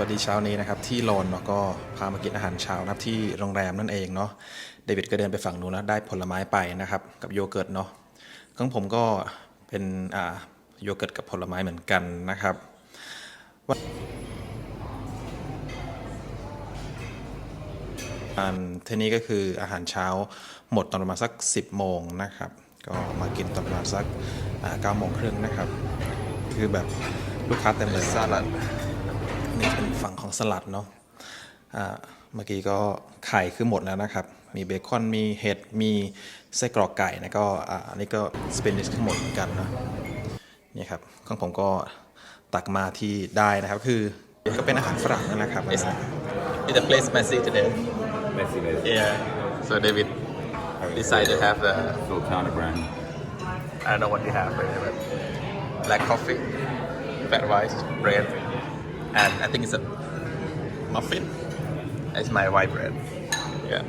วัสดีเช้านี้นะครับที่โลนเนาะก็พามากินอาหารเช้านะครับที่โรงแรมนั่นเองเนาะเดวิดก็เดินไปฝั่งนู้นแล้วได้ผลไม้ไปนะครับกับโยเกิร์ตเนาะของผมก็เป็นอ่าโยเกิร์ตกับผลไม้เหมือนกันนะครับวันอันทีนี้ก็คืออาหารเช้าหมดตอนประมาณสัก 10 โมงนะครับ ก็มากินตอนประมาณสักเก้าโมงครึ่งนะครับ คือแบบลูกค้าเต็มเลยสลัด นี่เป็นฝั่งของสลัดเนาะอ่าเมื่อกี้ก็ไข่คือหมดแล้วนะครับ มีเบคอน มีเห็ด มีไส้กรอกไก่นะก็อ่าอันนี้ก็สเปนิชคือหมดเหมือนกันนะนี่ครับของผมก็ตักมาที่ได้นะครับ คือก็เป็นอาหารฝรั่งนั่นแหละครับ Is the place messy today? Messy, messy. Yeah. So David decided to have the Sultana brand. I don't know what you have, but anyway. black coffee, fat rice, bread, and I think it's a muffin. It's my white bread. Yeah.